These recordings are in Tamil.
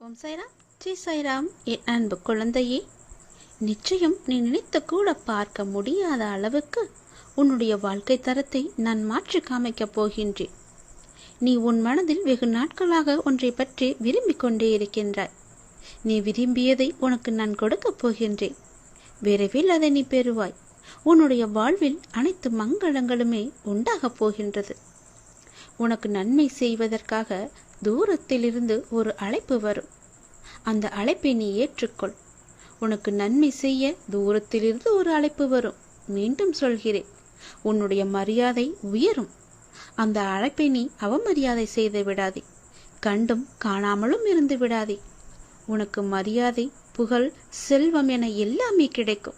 ஓம் சாய்ராம் ஜி சாய்ராம் என் அன்பு குழந்தையே நிச்சயம் நீ நினைத்து கூட பார்க்க முடியாத அளவுக்கு உன்னுடைய வாழ்க்கை தரத்தை நான் மாற்றி காமிக்கப் போகின்றேன். நீ உன் மனதில் வெகு நாட்களாக ஒன்றை பற்றி விரும்பிக் கொண்டே இருக்கின்றாய். நீ விரும்பியதை உனக்கு நான் கொடுக்கப் போகின்றேன். விரைவில் அதை நீ பெறுவாய். உன்னுடைய வாழ்வில் அனைத்து மங்களங்களுமே உண்டாகப் போகின்றது. உனக்கு நன்மை செய்வதற்காக தூரத்திலிருந்து ஒரு அழைப்பு வரும். அந்த அழைப்பை நீ ஏற்றுக்கொள். உனக்கு நன்மை செய்ய தூரத்திலிருந்து ஒரு அழைப்பு வரும். மீண்டும் சொல்கிறேன். உன்னுடைய மரியாதை உயரும். அந்த அழைப்பை நீ அவமரியாதை செய்து விடாதே. கண்டும் காணாமலும் இருந்து விடாதே. உனக்கு மரியாதை புகழ் செல்வம் என எல்லாமே கிடைக்கும்.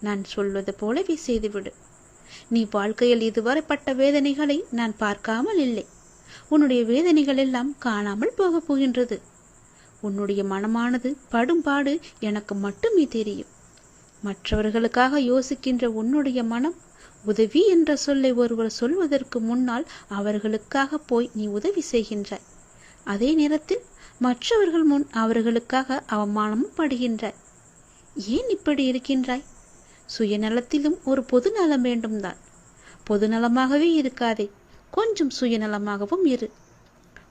நான் சொல்வது போலவே செய்துவிடு. நீ வாழ்க்கையில் இதுவரை பட்ட வேதனைகளை நான் பார்க்காமல் இல்லை. உன்னுடைய வேதனைகள் எல்லாம் காணாமல் போகப் போகின்றது. உன்னுடைய மனமானது படும்பாடு எனக்கு மட்டுமே தெரியும். மற்றவர்களுக்காக யோசிக்கின்ற உன்னுடைய மனம் உதவி என்ற சொல்லை ஒருவர் சொல்வதற்கு முன்னால் அவர்களுக்காக போய் நீ உதவி செய்கின்றாய். அதே நேரத்தில் மற்றவர்கள் முன் அவர்களுக்காக அவமானமும் படுகின்றாய். ஏன் இப்படி இருக்கின்றாய்? சுயநலத்திலும் ஒரு பொது நலம் வேண்டும்தான். பொதுநலமாகவே இருக்காதே. கொஞ்சம் சுயநலமாகவும் இரு.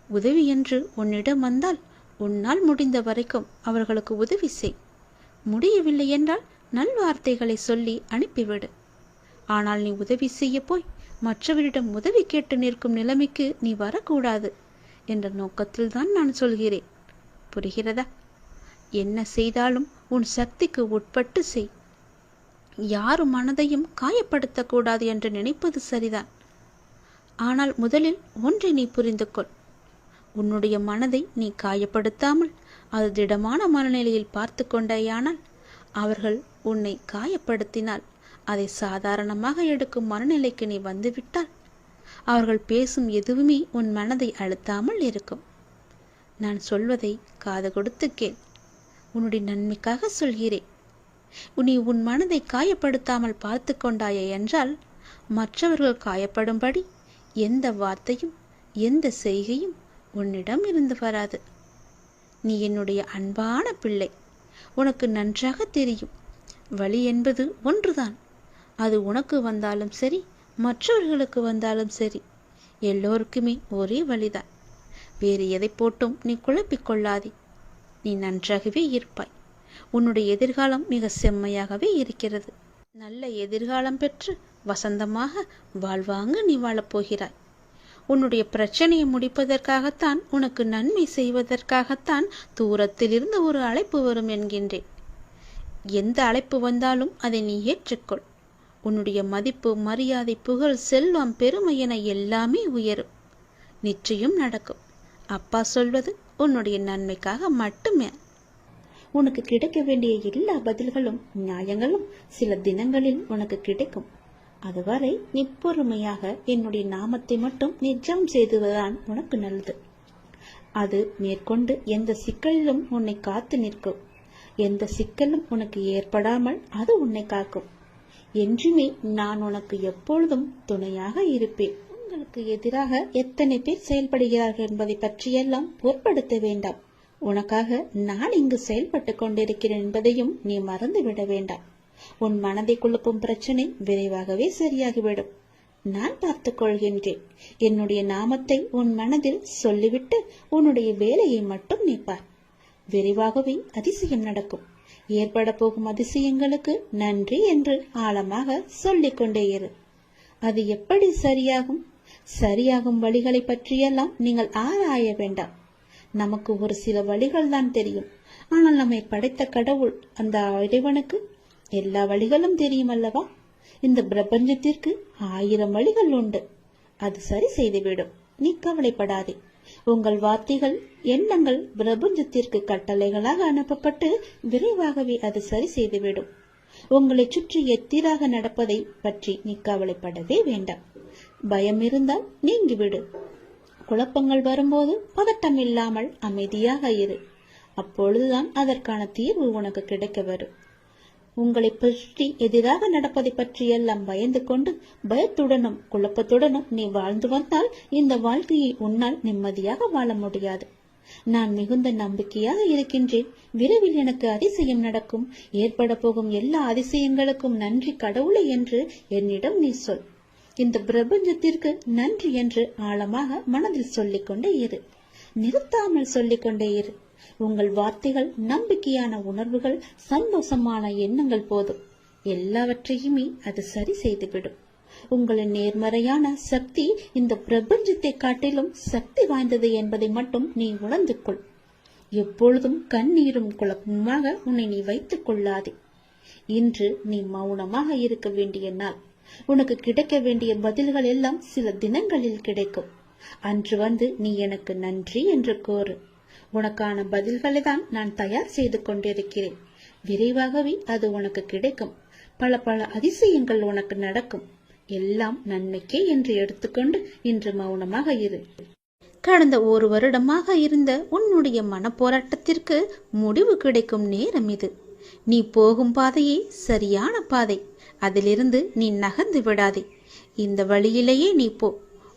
உதவி என்று உன்னிடம் வந்தால் உன்னால் முடிந்த வரைக்கும் அவர்களுக்கு உதவி செய். முடியவில்லை என்றால் நல்வார்த்தைகளை சொல்லி அனுப்பிவிடு. ஆனால் நீ உதவி செய்ய போய் மற்றவரிடம் உதவி கேட்டு நிற்கும் நிலைமைக்கு நீ வரக்கூடாது என்ற நோக்கத்தில்தான் நான் சொல்கிறேன். புரிகிறதா? என்ன செய்தாலும் உன் சக்திக்கு உட்பட்டு செய். யாரும் மனதையும் காயப்படுத்தக்கூடாது என்று நினைப்பது சரிதான். ஆனால் முதலில் ஒன்றை நீ புரிந்து கொள் உன்னுடைய மனதை நீ காயப்படுத்தாமல் அது திடமான மனநிலையில் பார்த்து கொண்டேயானால் அவர்கள் உன்னை காயப்படுத்தினால் அதை சாதாரணமாக எடுக்கும் மனநிலைக்கு நீ வந்துவிட்டால் அவர்கள் பேசும் எதுவுமே உன் மனதை அழுத்தாமல் இருக்கும். நான் சொல்வதை காது கொடுத்து கேள். உன்னுடைய நன்மைக்காக சொல்கிறேன். நீ உன் மனதை காயப்படுத்தாமல் பார்த்து கொண்டாயே என்றால் மற்றவர்கள் காயப்படும்படி எந்த வார்த்தையும் எந்த செய்கையும் உன்னிடம் இருந்து வராது. நீ என்னுடைய அன்பான பிள்ளை. உனக்கு நன்றாக தெரியும். வழி என்பது ஒன்றுதான். அது உனக்கு வந்தாலும் சரி மற்றவர்களுக்கு வந்தாலும் சரி. எல்லோருக்குமே ஒரே வழிதான். வேறு எதை போட்டும் நீ குழப்பிக்கொள்ளாதே நீ நன்றாகவே இருப்பாய். உன்னுடைய எதிர்காலம் மிக செம்மையாகவே இருக்கிறது. நல்ல எதிர்காலம் பெற்று வசந்தமாக வாழ்வாங்க நீ வாழப்போகிறாய். உன்னுடைய பிரச்சனையை முடிப்பதற்காகத்தான் உனக்கு நன்மை செய்வதற்காகத்தான் தூரத்திலிருந்து ஒரு அழைப்பு வரும் என்கின்றேன். எந்த அழைப்பு வந்தாலும் அதை நீ ஏற்றுக்கொள். உன்னுடைய மதிப்பு மரியாதை புகழ் செல்வம் பெருமை என எல்லாமே உயரும். நிச்சயம் நடக்கும். அப்பா சொல்வது உன்னுடைய நன்மைக்காக மட்டுமே. உனக்கு கிடைக்க வேண்டிய எல்லா பதில்களும் நியாயங்களும் சில தினங்களில் உனக்கு கிடைக்கும். அதுவரை நீ பொறுமையாக என்னுடைய நாமத்தை மட்டும் நிஜம் செய்துவதுதான் உனக்கு நல்லது. அது மேற்கொண்டு எந்த சிக்கலிலும் உன்னை காத்து நிற்கும். எந்த சிக்கலும் உனக்கு ஏற்படாமல் அது உன்னை காக்கும். என்றுமே நான் உனக்கு எப்பொழுதும் துணையாக இருப்பேன். உங்களுக்கு எதிராக எத்தனை பேர் செயல்படுகிறார்கள் என்பதை பற்றியெல்லாம் பொருட்படுத்த வேண்டாம். உனக்காக நான் இங்கு செயல்பட்டு கொண்டிருக்கிறேன் என்பதையும் நீ மறந்துவிட வேண்டாம். உன் மனதை குழப்பும் பிரச்சனை விரைவாகவே சரியாகிவிடும். நான் பார்த்துக் கொள்கின்றேன். என்னுடைய நாமத்தை உன் மனதில் சொல்லிவிட்டு உன்னுடைய வேலையை மட்டும் நீ பார். விரைவாகவே அதிசயம் நடக்கும். ஏற்பட போகும் அதிசயங்களுக்கு நன்றி என்று ஆழமாக சொல்லிக் கொண்டே இரு. அது எப்படி சரியாகும்? சரியாகும் வழிகளை பற்றியெல்லாம் நீங்கள் ஆராய வேண்டாம். நமக்கு ஒரு சில வழிகள் தான் தெரியும். ஆனால் நம்மை படைத்த கடவுள் அந்த இறைவனுக்கு எல்லா வழிகளும் தெரியும் அல்லவா இந்த பிரபஞ்சத்திற்கு ஆயிரம் வழிகள் உண்டு. அது சரி செய்துவிடும். நீ கவலைப்படாதே. உங்கள் வார்த்தைகள் எண்ணங்கள் பிரபஞ்சத்திற்கு கட்டளைகளாக அனுப்பப்பட்டு விரைவாகவே அது சரி செய்துவிடும். உங்களை சுற்றி எத்திராக நடப்பதை பற்றி நீ கவலைப்படவே வேண்டாம். பயம் இருந்தால் நீங்கிவிடு. குழப்பங்கள் வரும்போது பதட்டம் இல்லாமல் அமைதியாக இரு. அப்பொழுதுதான் அதற்கான தீர்வு உனக்கு கிடைக்க வரும். உங்களை பற்றி எதிராக நடப்பதை பற்றியெல்லாம் பயந்து கொண்டு பயத்துடனும் குழப்பத்துடனும் நீ வாழ்ந்து வந்தால் இந்த வாழ்க்கையை உன்னால் நிம்மதியாக வாழ முடியாது. நான் மிகுந்த நம்பிக்கையாக இருக்கின்றேன். விரைவில் எனக்கு அதிசயம் நடக்கும். ஏற்பட போகும் எல்லா அதிசயங்களுக்கும் நன்றி கடவுளை என்று என்னிடம் நீ சொல். இந்த பிரபஞ்சத்திற்கு நன்றி என்று ஆழமாக மனதில் சொல்லிக்கொண்டே இரு. நிறுத்தாமல் சொல்லிக்கொண்டே இரு. உங்கள் வார்த்தைகள் நம்பிக்கையான உணர்வுகள் சந்தோஷமான எண்ணங்கள் போதும். எல்லாவற்றையுமே அது சரி செய்துவிடும். உங்களின் நேர்மறையான சக்தி இந்த பிரபஞ்சத்தை காட்டிலும் சக்தி வாய்ந்தது என்பதை மட்டும் நீ உணர்ந்து கொள். எப்பொழுதும் கண்ணீரும் குழப்பமாக உன்னை நீ வைத்துக் கொள்ளாதே. இன்று நீ மௌனமாக இருக்க வேண்டிய நாள். உனக்கு கிடைக்க வேண்டிய பதில்கள் எல்லாம் சில தினங்களில் கிடைக்கும். அன்று வந்து நீ எனக்கு நன்றி என்று கோரு உனக்கான பதில்களை தான் நான் தயார் செய்து கொண்டிருக்கிறேன். விரைவாகவே அது உனக்கு கிடைக்கும். பல பல அதிசயங்கள் உனக்கு நடக்கும். எல்லாம் நன்மைக்கே என்று எடுத்துக்கொண்டு இன்று மௌனமாக இரு. கடந்த ஒரு வருடமாக இருந்த உன்னுடைய மனப்போராட்டத்திற்கு முடிவு கிடைக்கும் நேரம் இது. நீ போகும் பாதையே சரியான பாதை. அதிலிருந்து நீ நகர்ந்து விடாதே. இந்த வழியிலேயே நீ போ.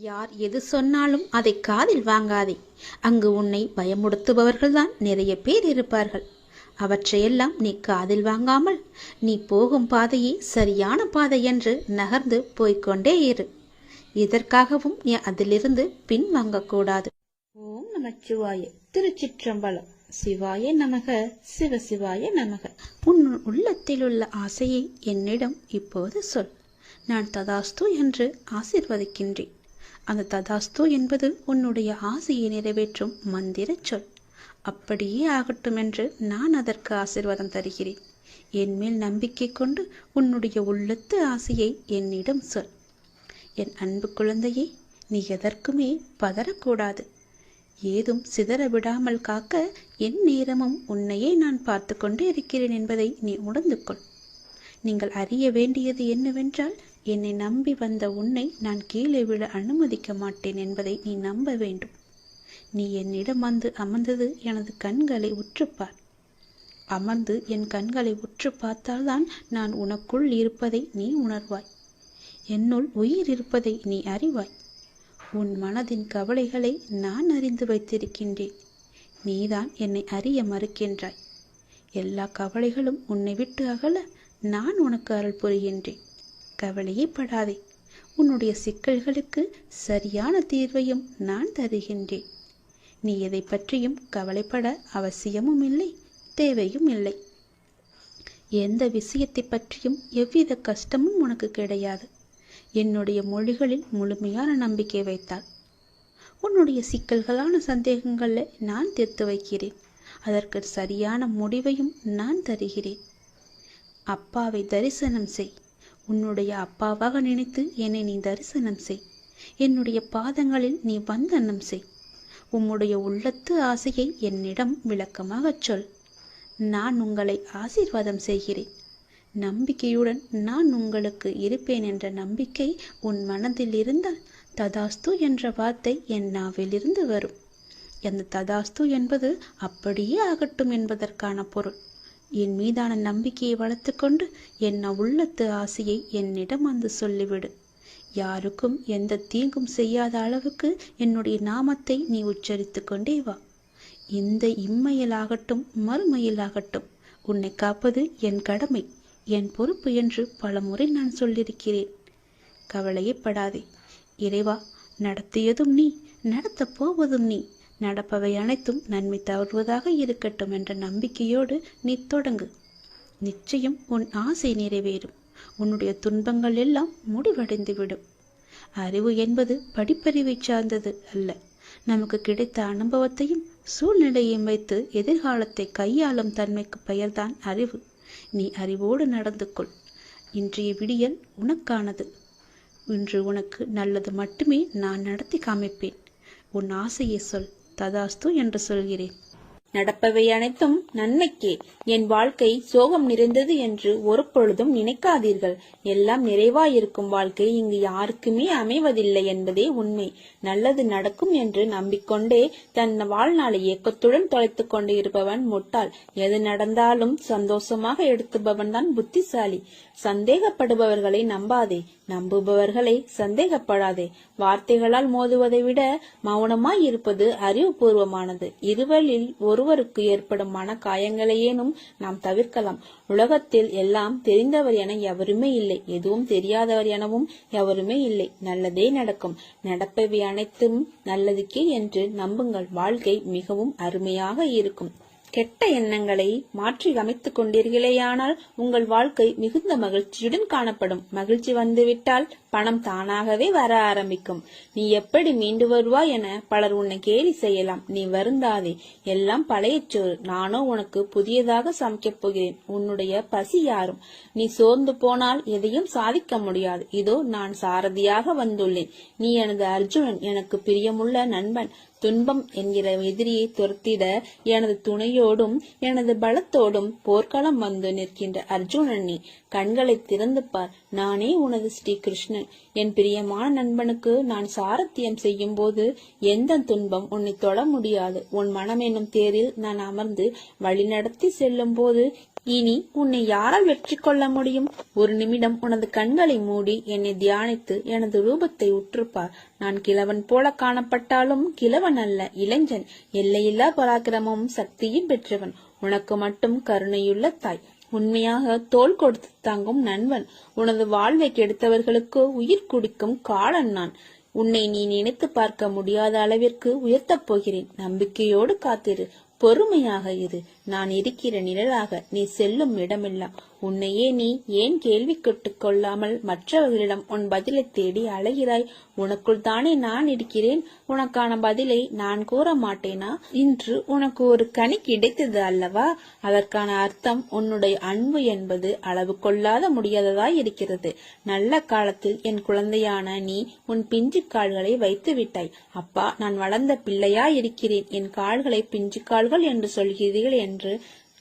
யார் எது சொன்னாலும் அதை காதில் வாங்காதே. அங்கு உன்னை பயமுடுத்துபவர்கள்தான் நிறைய பேர் இருப்பார்கள். அவற்றையெல்லாம் நீ காதில் வாங்காமல் நீ போகும் பாதையே சரியான பாதை என்று நகர்ந்து போய்க்கொண்டே இரு. இதற்காகவும் நீ அதிலிருந்து பின் வாங்கக்கூடாது ஓம் நமச்சிவாய திருச்சிற்றம்பலம். சிவாய நமக சிவசிவாய நமக. உன் உள்ளத்தில் உள்ள ஆசையை என்னிடம் இப்போது சொல். நான் ததாஸ்து என்று ஆசிர்வதிக்கின்றேன். அந்த ததாஸ்து என்பது உன்னுடைய ஆசையை நிறைவேற்றும் மந்திர சொல். அப்படியே ஆகட்டும் என்று நான் அதற்கு ஆசிர்வாதம் தருகிறேன். என் மேல் நம்பிக்கை கொண்டு உன்னுடைய உள்ளத்து ஆசையை என்னிடம் சொல். என் அன்பு குழந்தையே நீ எதற்குமே பதறக்கூடாது. ஏதும் சிதற விடாமல் காக்க என் நேரமும் உன்னையே நான் பார்த்து கொண்டு இருக்கிறேன் என்பதை நீ உணர்ந்து கொள். நீங்கள் அறிய வேண்டியது என்னவென்றால் என்னை நம்பி வந்த உன்னை நான் கீழே விழ அனுமதிக்க மாட்டேன் என்பதை நீ நம்ப வேண்டும். நீ என்னிடம் வந்து அமர்ந்தது எனது கண்களை உற்றுப்பார் அமர்ந்து என் கண்களை உற்று பார்த்தால்தான் நான் உனக்குள் இருப்பதை நீ உணர்வாய். என்னுள் உயிர் இருப்பதை நீ அறிவாய். உன் மனதின் கவலைகளை நான் அறிந்து வைத்திருக்கின்றேன். நீதான் என்னை அறிய மறுக்கின்றாய். எல்லா கவலைகளும் உன்னை விட்டு அகல நான் உனக்கு அருள் புரிகின்றேன். கவலையே படாதே உன்னுடைய சிக்கல்களுக்கு சரியான தீர்வையும் நான் தருகின்றேன். நீ எதை பற்றியும் கவலைப்பட அவசியமும் இல்லை தேவையும் இல்லை. எந்த விஷயத்தை பற்றியும் எவ்வித கஷ்டமும் உனக்கு கிடையாது. என்னுடைய மொழிகளில் முழுமையான நம்பிக்கை வைத்தாள் உன்னுடைய சிக்கல்களான சந்தேகங்களை நான் தீர்த்து வைக்கிறேன். அதற்கு சரியான முடிவையும் நான் தருகிறேன். அப்பாவை தரிசனம் செய். உன்னுடைய அப்பாவாக நினைத்து என்னை நீ தரிசனம் செய். என்னுடைய பாதங்களில் நீ வந்தனம் செய். உம்முடைய உள்ளத்து ஆசையை என்னிடம் விளக்கமாகச் சொல். நான் உங்களை ஆசீர்வாதம் செய்கிறேன். நம்பிக்கையுடன் நான் உங்களுக்கு இருப்பேன் என்ற நம்பிக்கை உன் மனதில் இருந்தால் ததாஸ்து என்ற வார்த்தை என் நாவிலிருந்து வரும். அந்த ததாஸ்து என்பது அப்படியே ஆகட்டும் என்பதற்கான பொருள். என் மீதான நம்பிக்கையை வளர்த்துக்கொண்டு என் உள்ளத்து ஆசையை என்னிடம் வந்து சொல்லிவிடு. யாருக்கும் எந்த தீங்கும் செய்யாத அளவுக்கு என்னுடைய நாமத்தை நீ உச்சரித்து கொண்டே வா. இந்த இம்மையிலாகட்டும் மறுமையிலாகட்டும் உன்னை காப்பது என் கடமை என் பொறுப்பு என்று பலமுறை நான் சொல்லியிருக்கிறேன். கவலையப்படாதே. இறைவா நடத்தியதும் நீ நடத்தப் போவதும் நீ. நடப்பவை அனைத்தும் நன்மை தவறுவதாக இருக்கட்டும் என்ற நம்பிக்கையோடு நீ தொடங்கு. நிச்சயம் உன் ஆசை நிறைவேறும். உன்னுடைய துன்பங்கள் எல்லாம் முடிவடைந்துவிடும். அறிவு என்பது படிப்பறிவை சார்ந்தது அல்ல. நமக்கு கிடைத்த அனுபவத்தையும் சூழ்நிலையையும் வைத்து எதிர்காலத்தை கையாளும் தன்மைக்கு பெயர்தான் அறிவு. நீ அறிவோடு நடந்து கொள். இன்றைய விடியல் உனக்கானது. இன்று உனக்கு நல்லது மட்டுமே நான் நடத்தி காமிப்பேன். உன் ஆசையை சொல். ததாஸ்து என்று சொல்கிறேன். நடப்பவை அனைத்தும் நன்மைக்கே. என் வாழ்க்கை சோகம் நிறைந்தது என்று ஒரு பொழுதும் நினைக்காதீர்கள். எல்லாம் நிறைவாயிருக்கும் வாழ்க்கை இங்கு யாருக்குமே அமைவதில்லை என்பதே உண்மை. நல்லது நடக்கும் என்று நம்பிக்கொண்டே தன் வாழ்நாளை இயக்கத்துடன் தொலைத்துக் கொண்டு இருப்பவன் முட்டாள். எது நடந்தாலும் சந்தோஷமாக எடுத்துபவன் தான் புத்திசாலி. சந்தேகப்படுபவர்களை நம்பாதே. நம்புபவர்களை சந்தேகப்படாதே. வார்த்தைகளால் மோதுவதை விட மௌனமாய் இருப்பது அறிவுபூர்வமானது. இருவரில் ஒருவருக்கு ஏற்படும் மன காயங்களையேனும் நாம் தவிர்க்கலாம். உலகத்தில் எல்லாம் தெரிந்தவர் என எவருமே இல்லை. எதுவும் தெரியாதவர் எனவும் எவருமே இல்லை. நல்லதே நடக்கும். நடப்பவை அனைத்தும் நல்லதுக்கே என்று நம்புங்கள். வாழ்க்கை மிகவும் அருமையாக இருக்கும். கெட்ட எண்ணங்களை மாற்றி அமைத்துக் கொண்டீர்களேயானால் உங்கள் வாழ்க்கை மிகுந்த மகிழ்ச்சியுடன் காணப்படும். மகிழ்ச்சி வந்துவிட்டால் பணம் தானாகவே வர ஆரம்பிக்கும். நீ எப்படி மீண்டு வருவாய் என பலர் உன்னை கேலி செய்யலாம். நீ வருந்தாதே. எல்லாம் பழைய சோறு. நானோ உனக்கு புதியதாக சமைக்கப் போகிறேன். உன்னுடைய பசி யாரும்? நீ சோர்ந்து போனால் எதையும் சாதிக்க முடியாது. இதோ நான் சாரதியாக வந்துள்ளேன். நீ எனது அர்ஜுனன். எனக்கு பிரியமுள்ள நண்பன். துன்பம் என்கிற எதிரியை துரத்திட எனது துணையோடும் எனது பலத்தோடும் போர்க்களம் வந்து நிற்கின்ற அர்ஜுனன் நீ கண்களை திறந்து பார். நானே உனது ஸ்ரீகிருஷ்ணன். என் பிரியமான நண்பனுக்கு நான் சாரத்தியம் செய்யும் போது எந்த துன்பம் உன்னை தொட முடியாது. உன் மனம் என்னும் தேரில் நான் அமர்ந்து வழிநடத்தி செல்லும் போது இனி உன்னை யாரால் வெற்றி கொள்ள முடியும்? ஒரு நிமிடம் உனது கண்களை மூடி என்னை தியானித்து எனது ரூபத்தை உற்றுப்பார். நான் கிழவன் போல காணப்பட்டாலும் கிழவன் அல்ல இளைஞன். எல்லையில்லா பராக்கிரமும் சக்தியும் பெற்றவன். உனக்கு மட்டும் கருணையுள்ள தாய். உண்மையாக தோள் கொடுத்து தாங்கும் நண்பன். உனது வாழ்வை கெடுத்தவர்களுக்கு உயிர் குடிக்கும் காலன் நான். உன்னை நீ நினைத்து பார்க்க முடியாத அளவிற்கு உயர்த்தப் போகிறேன். நம்பிக்கையோடு காத்திரு. பொறுமையாக இரு. நான் இருக்கிற நிழலாக நீ செல்லும் இடமெல்லாம். உன்னையே நீ ஏன் கேள்வி கேட்டுக் கொள்ளாமல் மற்றவர்களிடம் உன் பதிலை தேடி அலைகிறாய்? உனக்குள் தானே நான் இருக்கிறேன். உனக்கான பதிலை நான் கூற மாட்டேனா? இன்று உனக்கு ஒரு கனி கிடைத்தது அல்லவா? அதற்கான அர்த்தம் உன்னுடைய அன்பு என்பது அளவு கொள்ளாத முடியாததாய் இருக்கிறது. நல்ல காலத்தில் என் குழந்தையான நீ உன் பிஞ்சு கால்களை வைத்து விட்டாய். அப்பா நான் வளர்ந்த பிள்ளையா இருக்கிறேன். என் கால்களை பிஞ்சு கால்கள் என்று சொல்கிறீர்கள் என்று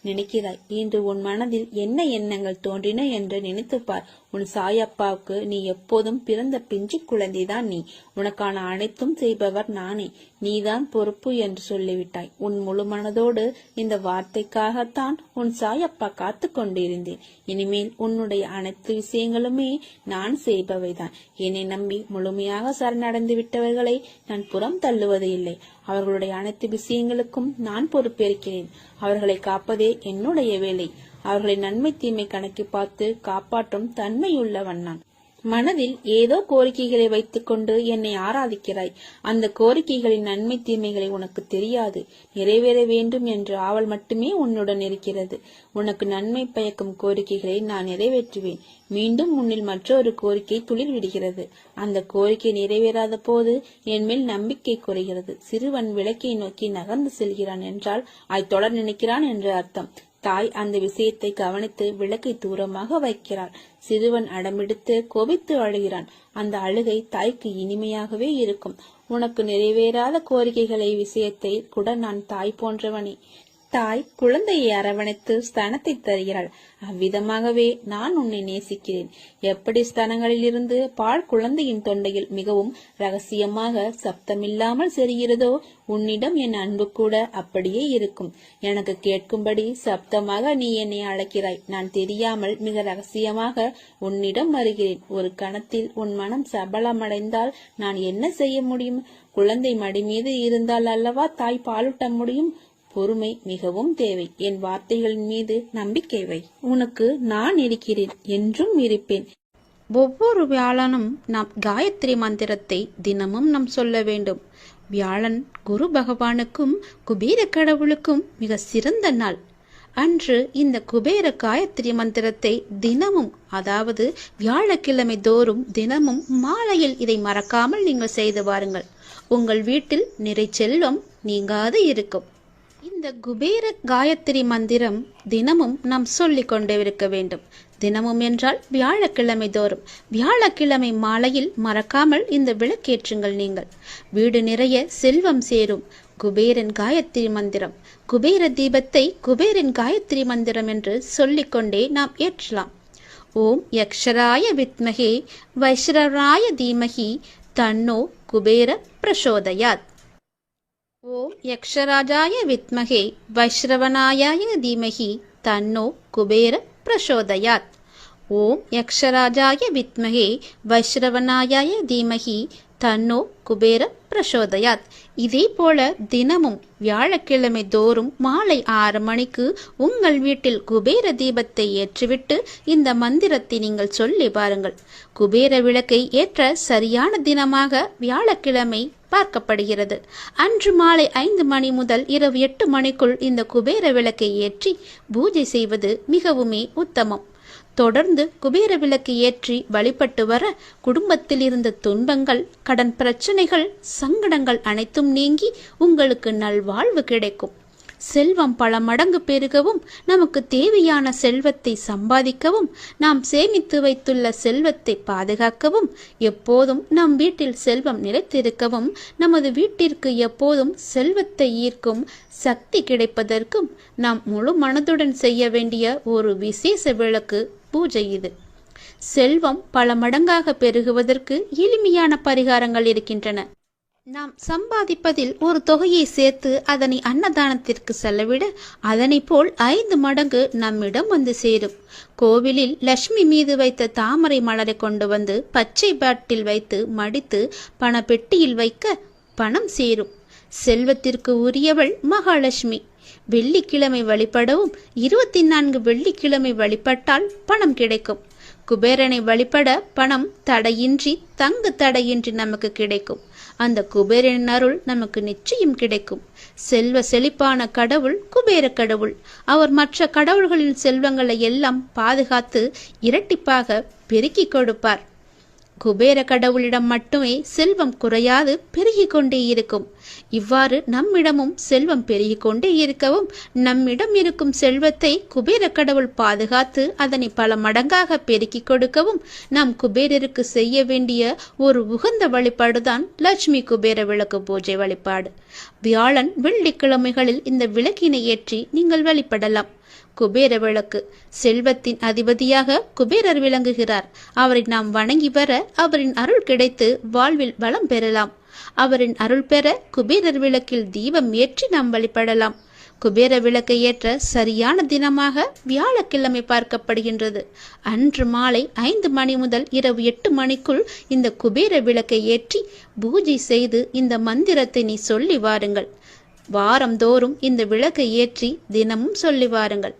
நினைக்கிறாய். இன்று உன் மனதில் என்ன எண்ணங்கள் தோன்றின என்று நினைத்துப் பார். உன் சாயப்பாவுக்கு நீ எப்போதும் பிறந்த பிஞ்சு குழந்தைதான் நீ. உனக்கான அனைத்தும் செய்பவர் நானே. நீதான் பொறுப்பு என்று சொல்லிவிட்டாய். உன் முழு மனதோடு இந்த வார்த்தைக்காகத்தான் உன் சாயப்பா காத்து கொண்டிருந்தேன். இனிமேல் உன்னுடைய அனைத்து விஷயங்களுமே நான் செய்பவைதான். என்னை நம்பி முழுமையாக சரணடைந்து விட்டவர்களை நான் புறம் தள்ளுவது இல்லை. அவர்களுடைய அனைத்து விஷயங்களுக்கும் நான் பொறுப்பேற்கிறேன். அவர்களை காப்பதே என்னுடைய வேலை. அவர்களின் நன்மை தீமை கணக்கி பார்த்து காப்பாற்றும் தன்மையுள்ளவன் நான். மனதில் ஏதோ கோரிக்கைகளை வைத்துக்கொண்டு என்னை ஆராதிக்கிறாய். அந்த கோரிக்கைகளின் நன்மை தீமைகளை உனக்கு தெரியாது. நிறைவேற வேண்டும் என்ற ஆவல் மட்டுமே உன்னுடன் இருக்கிறது. உனக்கு நன்மை பயக்கும் கோரிக்கைகளை நான் நிறைவேற்றுவேன். மீண்டும் முன்னில் மற்றொரு கோரிக்கை துளிர் விடுகிறது. அந்த கோரிக்கை நிறைவேறாத போது என் மேல் நம்பிக்கை குறைகிறது. சிறுவன் விளக்கை நோக்கி நகர்ந்து செல்கிறான் என்றால் அதை தொடர் நினைக்கிறான் என்று அர்த்தம். தாய் அந்த விஷயத்தை கவனித்து விளக்கை தூரமாக வைக்கிறாள். சிறுவன் அடமெடுத்து கோபித்து அழுகிறான். அந்த அழுகை தாய்க்கு இனிமையாகவே இருக்கும். உனக்கு நிறைவேறாத கோரிக்கைகளை விஷயத்தை கூட நான் தாய் போன்றவனே. தாய் குழந்தையை அரவணைத்து ஸ்தனத்தை தருகிறாள். அவ்விதமாகவே நான் உன்னை நேசிக்கிறேன். எப்படி ஸ்தனங்களிலிருந்து பால் குழந்தையின் தொண்டையில் மிகவும் ரகசியமாக சப்தமில்லாமல் செல்கிறதோ உன்னிடம் என் அன்பு கூட அப்படியே இருக்கும். எனக்கு கேட்கும்படி சப்தமாக நீ என்னை அழைக்கிறாய். நான் தெரியாமல் மிக ரகசியமாக உன்னிடம் வருகிறேன். ஒரு கணத்தில் உன் மனம் சபலமடைந்தால் நான் என்ன செய்ய முடியும்? குழந்தை மடி மீது இருந்தால் அல்லவா தாய் பாலூட்ட முடியும்? பொறுமை மிகவும் தேவை. என் வார்த்தைகளின் மீது நம்பிக்கை வை. உனக்கு நான் இருக்கிறேன் என்றும் இருப்பேன். ஒவ்வொரு வியாழனும் நாம் காயத்ரி மந்திரத்தை தினமும் நாம் சொல்ல வேண்டும். வியாழன் குரு பகவானுக்கும் குபேர கடவுளுக்கும் மிக சிறந்த நாள். அன்று இந்த குபேர காயத்ரி மந்திரத்தை தினமும் அதாவது வியாழக்கிழமை தோறும் தினமும் மாலையில் இதை மறக்காமல் நீங்கள் செய்து வாருங்கள். உங்கள் வீட்டில் நிறை செல்வம் நீங்காது இருக்கும். இந்த குபேர காயத்ரி மந்திரம் தினமும் நாம் சொல்லிக் கொண்டே இருக்க வேண்டும். தினமும் என்றால் வியாழக்கிழமை தோறும். வியாழக்கிழமை மாலையில் மறக்காமல் இந்த விளக்கேற்றுங்கள் நீங்கள். வீடு நிறைய செல்வம் சேரும். குபேரன் காயத்ரி மந்திரம். குபேர தீபத்தை குபேரன் காயத்ரி மந்திரம் என்று சொல்லிக்கொண்டே நாம் ஏற்றலாம். ஓம் யக்ஷராய வித்மகே வைஷ்ரராய தீமகி தன்னோ குபேர பிரசோதயாத். ஓம் யக்ஷராஜாய வித்மகே வைஷ்ரவனாயாய தீமகி தன்னோ குபேர பிரசோதயாத். ஓம் யக்ஷராஜாய வித்மகே வைஷ்ரவனாயாய தீமகி தன்னோ குபேர பிரசோதயாத். இதே போல தினமும் வியாழக்கிழமை தோறும் மாலை ஆறு மணிக்கு உங்கள் வீட்டில் குபேர தீபத்தை ஏற்றிவிட்டு இந்த மந்திரத்தை நீங்கள் சொல்லி பாருங்கள். குபேர விளக்கை ஏற்ற சரியான தினமாக வியாழக்கிழமை பார்க்கப்படுகிறது. அன்று மாலை ஐந்து மணி முதல் இரவு எட்டு மணிக்குள் இந்த குபேர விளக்கை ஏற்றி பூஜை செய்வது மிகவுமே உத்தமம். தொடர்ந்து குபேர விளக்கு ஏற்றி வழிபட்டு வர குடும்பத்தில் இருந்த துன்பங்கள் கடன் பிரச்சனைகள் சங்கடங்கள் அனைத்தும் நீங்கி உங்களுக்கு நல்வாழ்வு கிடைக்கும். செல்வம் பல மடங்கு பெருகவும் நமக்கு தேவையான செல்வத்தை சம்பாதிக்கவும் நாம் சேமித்து வைத்துள்ள செல்வத்தை பாதுகாக்கவும் எப்போதும் நம் வீட்டில் செல்வம் நிலைத்திருக்கவும் நமது வீட்டிற்கு எப்போதும் செல்வத்தை ஈர்க்கும் சக்தி கிடைப்பதற்கும் நாம் முழு மனதுடன் செய்ய வேண்டிய ஒரு விசேஷ விளக்கு பூஜை இது. செல்வம் பல மடங்காக பெருகுவதற்கு எளிமையான பரிகாரங்கள் இருக்கின்றன. நாம் சம்பாதிப்பதில் ஒரு தொகையை சேர்த்து அதனை அன்னதானத்திற்கு செலவிட அதனை போல் ஐந்து மடங்கு நம்மிடம் வந்து சேரும். கோவிலில் லட்சுமி மீது வைத்த தாமரை மலரை கொண்டு வந்து பச்சை பாட்டில் வைத்து மடித்து பணப்பெட்டியில் வைக்க பணம் சேரும். செல்வத்திற்கு உரியவள் மகாலட்சுமி. வெள்ளிக்கிழமை வழிபடவும் இருபத்தி நான்கு வெள்ளிக்கிழமை வழிபட்டால் பணம் கிடைக்கும். குபேரனை வழிபட பணம் தடையின்றி தங்கு தடையின்றி நமக்கு கிடைக்கும். அந்த குபேரனின் அருள் நமக்கு நிச்சயம் கிடைக்கும். செல்வ செழிப்பான கடவுள் குபேர கடவுள். அவர் மற்ற கடவுள்களின் செல்வங்களை எல்லாம் பாதுகாத்து இரட்டிப்பாக பெருக்கிக் கொடுப்பார். குபேர கடவுளிடம் மட்டுமே செல்வம் குறையாது பெருகிக் கொண்டே இருக்கும். இவ்வாறு நம்மிடமும் செல்வம் பெருகிக் கொண்டே இருக்கவும் நம்மிடம் இருக்கும் செல்வத்தை குபேர கடவுள் பாதுகாத்து அதனை பல மடங்காக பெருக்கிக் கொடுக்கவும் நாம் குபேரருக்கு செய்ய வேண்டிய ஒரு உகந்த வழிபாடுதான் லட்சுமி குபேர விளக்கு பூஜை வழிபாடு. வியாழன் வெள்ளிக்கிழமைகளில் இந்த விளக்கினை ஏற்றி நீங்கள் வழிபடலாம். குபேர விளக்கு. செல்வத்தின் அதிபதியாக குபேரர் விளங்குகிறார். அவரை நாம் வணங்கி வர அவரின் அருள் கிடைத்து வாழ்வில் வளம் பெறலாம். அவரின் அருள் பெற குபேரர் விளக்கில் தீபம் ஏற்றி நாம் வழிபடலாம். குபேர விளக்கை ஏற்ற சரியான தினமாக வியாழக்கிழமை பார்க்கப்படுகின்றது. அன்று மாலை ஐந்து மணி முதல் இரவு எட்டு மணிக்குள் இந்த குபேர விளக்கை ஏற்றி பூஜை செய்து இந்த மந்திரத்தை நீ சொல்லி வாருங்கள். வாரந்தோறும் இந்த விளக்கை ஏற்றி தினமும் சொல்லி வாருங்கள்.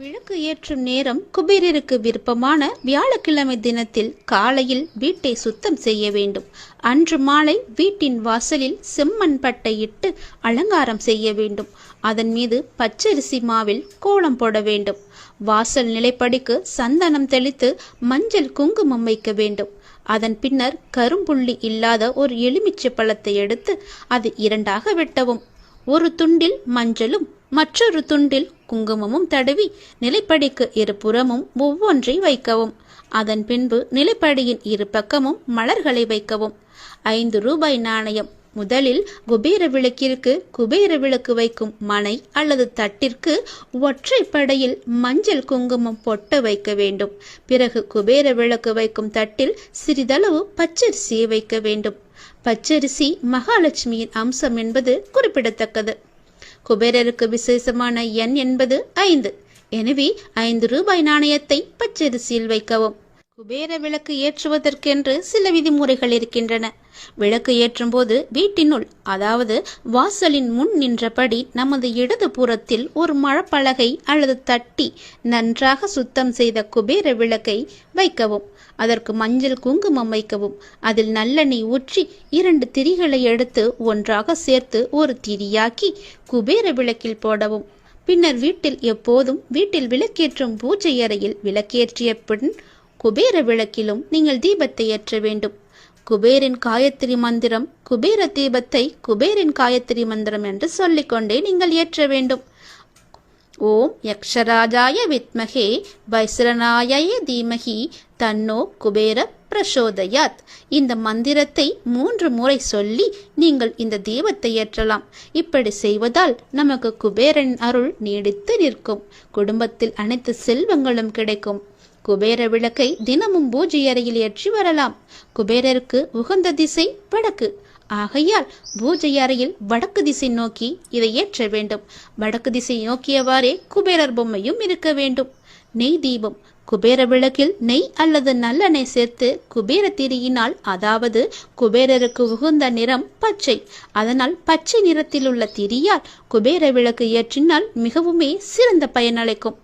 விளக்கு ஏற்றும் நேரம் குபேரருக்கு விருப்பமான வியாழக்கிழமை தினத்தில் காலையில் வீட்டை சுத்தம் செய்ய வேண்டும். அன்று மாலை வீட்டின் வாசலில் செம்மண் பட்டை இட்டு அலங்காரம் செய்ய வேண்டும். அதன் மீது பச்சரிசி மாவில் கோலம் போட வேண்டும். வாசல் நிலைப்படிக்கு சந்தனம் தெளித்து மஞ்சள் குங்குமம் வைக்க வேண்டும். அதன் பின்னர் கரும்புள்ளி இல்லாத ஒரு எலுமிச்சை பழத்தை எடுத்து அது இரண்டாக வெட்டவும். ஒரு துண்டில் மஞ்சளும் மற்றொரு துண்டில் குங்குமமும் தடவி நிலைப்படிக்கு இருபுறமும் ஒவ்வொன்றை வைக்கவும். அதன் பின்பு நிலைப்படியின் இரு பக்கமும் மலர்களை வைக்கவும். ஐந்து ரூபாய் நாணயம். முதலில் குபேர விளக்கிற்கு குபேர விளக்கு வைக்கும் மனை அல்லது தட்டிற்கு ஒற்றை படையில் மஞ்சள் குங்குமம் பொட்டு வைக்க வேண்டும். பிறகு குபேர விளக்கு வைக்கும் தட்டில் சிறிதளவு பச்சரிசியை வைக்க வேண்டும். பச்சரிசி மகாலட்சுமியின் அம்சம் என்பது குறிப்பிடத்தக்கது. குபேரருக்கு விசேஷமான எண் என்பது ஐந்து. எனவே ஐந்து ரூபாய் நாணயத்தை பச்சரிசியில் வைக்கவும். குபேர விளக்கு ஏற்றுவதற்கென்று சில விதிமுறைகள் இருக்கின்றன. விளக்கு ஏற்றும் போது வீட்டினுள் அதாவது வாசலின் முன் நின்றபடி நமது இடது புறத்தில் ஒரு மழப்பலகை அல்லது தட்டி நன்றாக சுத்தம் செய்த குபேர விளக்கை வைக்கவும். அதற்கு மஞ்சள் குங்குமம் வைக்கவும். அதில் நல்லெண்ணெய் ஊற்றி இரண்டு திரிகளை எடுத்து ஒன்றாக சேர்த்து ஒரு திரியாக்கி குபேர விளக்கில் போடவும். பின்னர் வீட்டில் எப்போதும் வீட்டில் விளக்கேற்றும் பூஜை அறையில் விளக்கேற்றிய பின் குபேர விளக்கிலும் நீங்கள் தீபத்தை ஏற்ற வேண்டும். குபேரின் காயத்ரி மந்திரம் குபேர தீபத்தை குபேரின் காயத்ரி மந்திரம் என்று சொல்லிக்கொண்டே நீங்கள் ஏற்ற வேண்டும். ஓம் யக்ஷராஜாய வித்மகே வைஸ்ரநாய தீமகி தன்னோ குபேர பிரசோதயாத். இந்த மந்திரத்தை மூன்று முறை சொல்லி நீங்கள் இந்த தீபத்தை ஏற்றலாம். இப்படி செய்வதால் நமக்கு குபேரன் அருள் நீடித்து நிற்கும். குடும்பத்தில் அனைத்து செல்வங்களும் கிடைக்கும். குபேர விளக்கை தினமும் பூஜை அறையில் ஏற்றி வரலாம். குபேரருக்கு உகந்த திசை வடக்கு. ஆகையால் பூஜை அறையில் வடக்கு திசை நோக்கி இதை ஏற்ற வேண்டும். வடக்கு திசை நோக்கியவாறே குபேரர் பொம்மையும் இருக்க வேண்டும். நெய் தீபம். குபேர விளக்கில் நெய் அல்லது நல்லெண்ணெய் சேர்த்து குபேர திரியினால் அதாவது குபேரருக்கு உகுந்த நிறம் பச்சை. அதனால் பச்சை நிறத்தில் உள்ள திரியால் குபேர விளக்கு ஏற்றினால் மிகவுமே சிறந்த பயனளிக்கும்.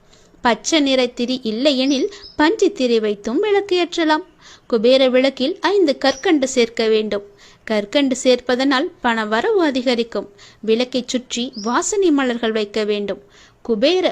பச்சை நிறத்திரி இல்லையெனில் பஞ்சு திரி வைத்தும் விளக்கு ஏற்றலாம். குபேர விளக்கில் ஐந்து கற்கண்டு சேர்க்க வேண்டும். கற்கண்டு சேர்ப்பதனால் பண வரவு அதிகரிக்கும். விளக்கை சுற்றி வாசனை மலர்கள் வைக்க வேண்டும். குபேர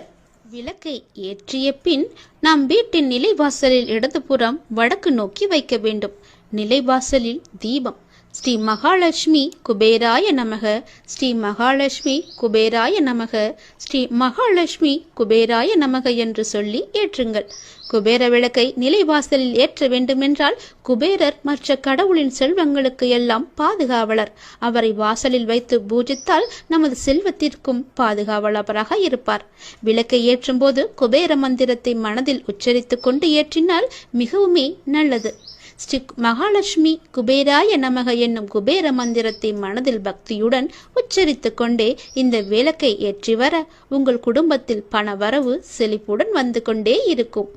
விளக்கை ஏற்றிய பின் நாம் வீட்டின் நிலைவாசலில் இடதுபுறம் வடக்கு நோக்கி வைக்க வேண்டும். நிலைவாசலில் தீபம் ஸ்ரீ மகாலட்சுமி குபேராய நமக ஸ்ரீ மகாலட்சுமி குபேராய நமக ஸ்ரீ மகாலட்சுமி குபேராய நமக என்று சொல்லி ஏற்றுங்கள். குபேர விளக்கை நிலைவாசலில் ஏற்ற வேண்டுமென்றால் குபேரர் மற்ற கடவுளின் செல்வங்களுக்கு எல்லாம் பாதுகாவலர். அவரை வாசலில் வைத்து பூஜித்தால் நமது செல்வத்திற்கும் பாதுகாவலராக இருப்பார். விளக்கை ஏற்றும் போது குபேர மந்திரத்தை மனதில் உச்சரித்துக் கொண்டு ஏற்றினால் மிகவுமே நல்லது. ஸ்ரீ மகாலட்சுமி குபேராய நமக என்னும் குபேர மந்திரத்தை மனதில் பக்தியுடன் உச்சரித்து கொண்டே இந்த விளக்கை ஏற்றி வர உங்கள் குடும்பத்தில் பண வரவு செழிப்புடன் வந்து கொண்டே இருக்கும்.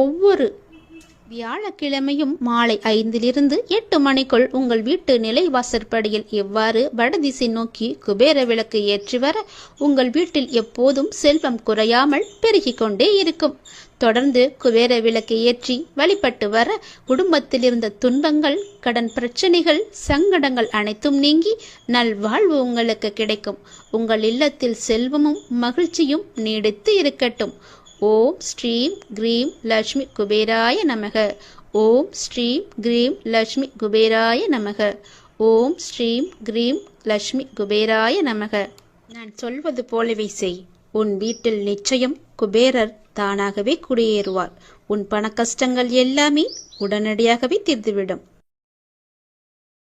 ஒவ்வொரு வியாழக்கிழமையும் மாலை ஐந்திலிருந்து எட்டு மணிக்குள் உங்கள் வீட்டு நிலைவாசற்படியில் எவ்வாறு வடதிசை நோக்கி குபேர விளக்கு ஏற்றி வர உங்கள் வீட்டில் எப்போதும் செல்வம் குறையாமல் பெருகிக் கொண்டே இருக்கும். தொடர்ந்து குபேர விளக்கு ஏற்றி வழிபட்டு வர குடும்பத்தில் இருந்த துன்பங்கள் கடன் பிரச்சனைகள் சங்கடங்கள் அனைத்தும் நீங்கி நல்வாழ்வு உங்களுக்கு கிடைக்கும். உங்கள் இல்லத்தில் செல்வமும் மகிழ்ச்சியும் நீடித்து இருக்கட்டும். ஓம் ஸ்ரீம் கிரீம் லக்ஷ்மி குபேராய நமக. ஓம் ஸ்ரீம் கிரீம் லக்ஷ்மி குபேராய நமக. ஓம் ஸ்ரீம் கிரீம் லக்ஷ்மி குபேராய நமக. நான் சொல்வது போலவே செய். உன் வீட்டில் நிச்சயம் குபேரர் தானாகவே குடியேறுவார் உன் பண கஷ்டங்கள் எல்லாமே உடனடியாகவே தீர்ந்துவிடும்.